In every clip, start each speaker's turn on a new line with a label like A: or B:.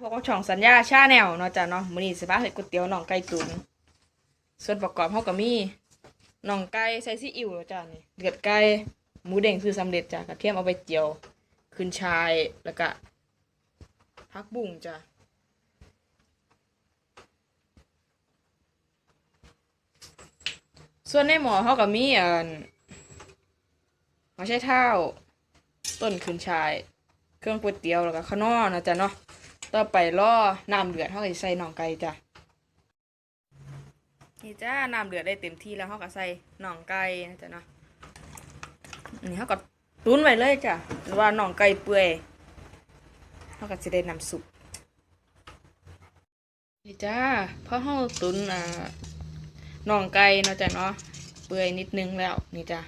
A: พวกช่องสัญญาชาแนลเนาะจ้ะเนาะมื้อนี้สิพาเฮ็ดก๋วยเตี๋ยวน่องไก่ตุ๋นส่วนประกอบเฮาก็มีน่องไก่ใส่ซีอิ๊วเนาะจ้ะนี่เลือดไก่หมูเด้งคือสำเร็จจ้ะกระเทียมเอาไปเจียวขึ้นชายแล้วก็ผักบุ้งจ้ะส่วนในหม้อเฮาก็มีอ่อหัวไชเท้าต้นขึ้นชาย เครื่องก๋วยเตี๋ยวแล้วก็ข้าวนอนะจ๊ะเนาะ ต่อไปล่อน้ำเดือดเขาก็ใส่หนองไก่จ้ะนี่จ้าน้ำเดือดได้เต็มที่แล้วเขาก็ใส่หนองไก่นะจ๊ะเนาะนนี้เขาก็ตุ้นไว้เลยจ้ะหรือว่าหนองไก่เปื่อยเขาก็จะได้น้ำซุปนี่จ้าพอเขาตุ้นอ่าหนองไก่นะจ้ะเนาะเปื่อยนิดนึงแล้วนี่จ้ะ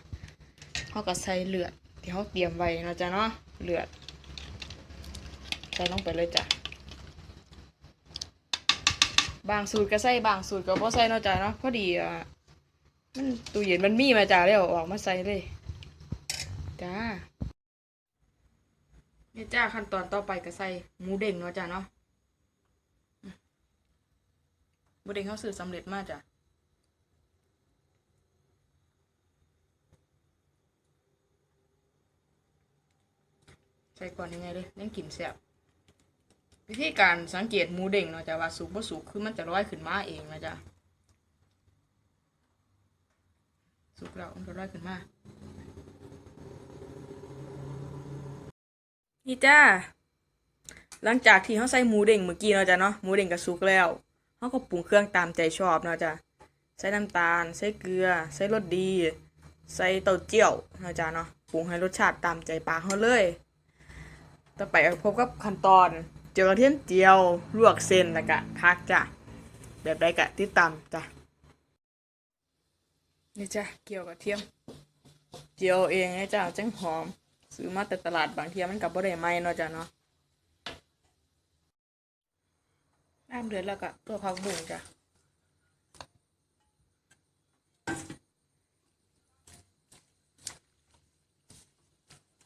A: เขาก็ใส่เลือดที่เขาเตรียมไว้นะจ้ะเนาะเลือดใส่ลงไปเลยจ้ะ บางสูตรก็ใส่บางสูตรก็บ่ใส่เนาะจ้ะเนาะพอดีอะมันตู้เย็นมันมีมาจ้ะแล้วออกมาใส่เลยจ้าเนี่ยจ้าขั้นตอนต่อไปก็ใส่หมูเด้งเนาะจ้ะเนาะหมูเด้งเขาซื้อสำเร็จมากจ้ะใส่ก่อนยังไงเลยเล่นกลิ่นแซ่บ วิธีการสังเกตหมูเด้งเนาะจ้ะว่าสุกบ่สุกคือมันจะลอยขึ้นมาเองนะจ๊ะสุกแล้วมันก็ลอยขึ้นมา นี่จ้า หลังจากที่เขาใส่หมูเด้งเมื่อกี้เนาะจ้ะเนาะหมูเด้งก็สุกแล้วเขาก็ปรุงเครื่องตามใจชอบเนาะจ้ะใส่น้ำตาล ใส่เกลือ ใส่รสดี ใส่เต้าเจี้ยวเนาะจ้ะเนาะปรุงให้รสชาติตามใจปากเขาเลย ต่อไปพบกับขั้นตอน จียวกระเทียมเจียวลวกเส้นแล้วก็พักจ้ะแบบใดก็ติดตามจ้ะนี่จ้ะเกี่ยวกระเทียมเจียวเองนะจ้ะจังหอมซื้อมาแต่ตลาดบางเทียมันกับบ่ได้ไหมเนาะจ้ะเนาะน้ำเดือดแล้วก็ตัวผักบุ้งจ้ะ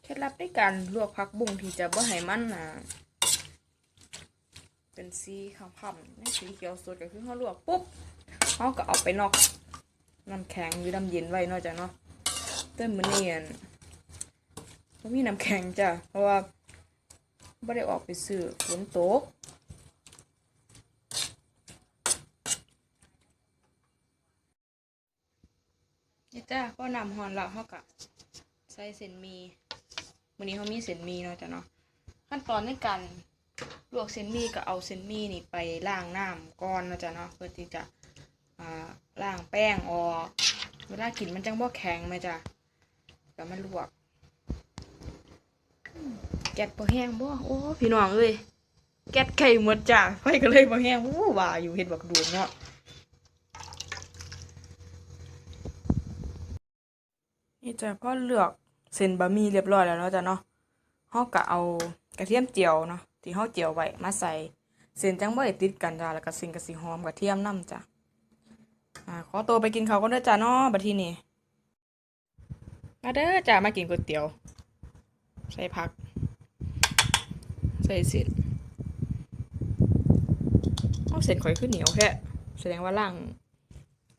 A: เคล็ดลับในการลวกผักบุ้งที่จะบ่ให้มันอะ สีขาวๆนี่สีเขียวสดก็คือเขาลวกปุ๊บเขาก็เอาไปนอกน้ำแข็งหรือน้ำเย็นไว้เนอกจากเนาะเต้นมันเนียนบ่มีน้ำแข็งจ้ะเพราะว่าไม่ได้ออกไปซื้อฝนตกนี่จ้าพอนำหอนแล้วเขาก็ใส่เส้นมีวันนี้เขามีเส้นมีเนาะจ้ะเนาะขั้นตอนในการ ลวกเส้นมี่ก็เอาเส้นมี่นี่ไปล้างน้ำก่อนนะจ๊ะเนาะเพื่อที่จะอ่าล้างแป้งออกเวลากินมันจังบ่แข็งไหมจ้ะแล้วมันลวกแกดบ่แห้งบ่โอ้พี่น้องเอ้ยแกดไข่หมดจ้ะไฟก็เลยบ่แห้งอู้ว่าอยู่เฮ็ดบักดูนเนาะนี่จ้ะพอเลือกเส้นบะหมี่เรียบร้อยแล้วเนาะจ้ะเนาะเฮาก็เอากระเทียมเจียวเนาะ ที่เฮาเจียวไว้มาใส่เส้นจังบ่ได้ติดกันจ้าแล้วก็สิ่งก็สิหอมกระเทียมนํจ้ะอ่าขอตัวไปกินข้าวก่อนด้จ้าเนาะบัดทีนี้มาเด้อจ้ามากินก๋วยเตี๋ยว ใส่ผัก ใส่เส้นเอาเส้นข่อยขึ้นเหนียวแค่แสดงว่าล่าง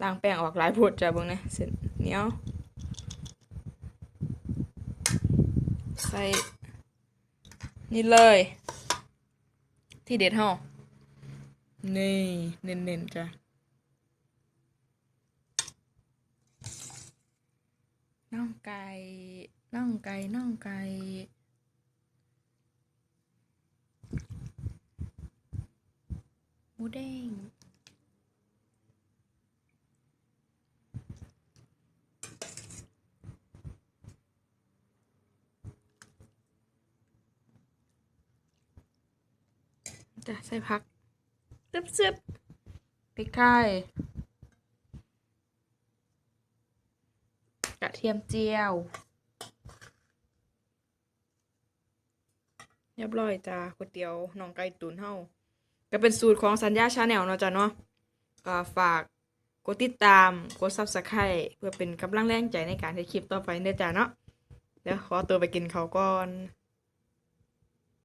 A: ล่างแป้งออกหลายโพดจ้าเบิ่งนะเส้นเหนียวใส่นี่เลย ที่เด็ดห่อนี่เน้นๆจ้ะน่องไก่น่องไก่น่องไก่หมูเด้ง จ้ะใส่ผักซึบซึบพริกไทยกระเทียมเจียว เรียบร้อยจ้าก๋วยเตี๋ยวหนองไก่ตุ๋นเฮาก็เป็นสูตรของสัญญาชาแนลเนาะจ้ะเนาะก็ฝากกดติดตาม กด Subscribe เพื่อเป็นกำลังแรงใจในการทำคลิปต่อไปเด้อจ้าเนาะ เดี๋ยวขอตัวไปกินข้าวก่อน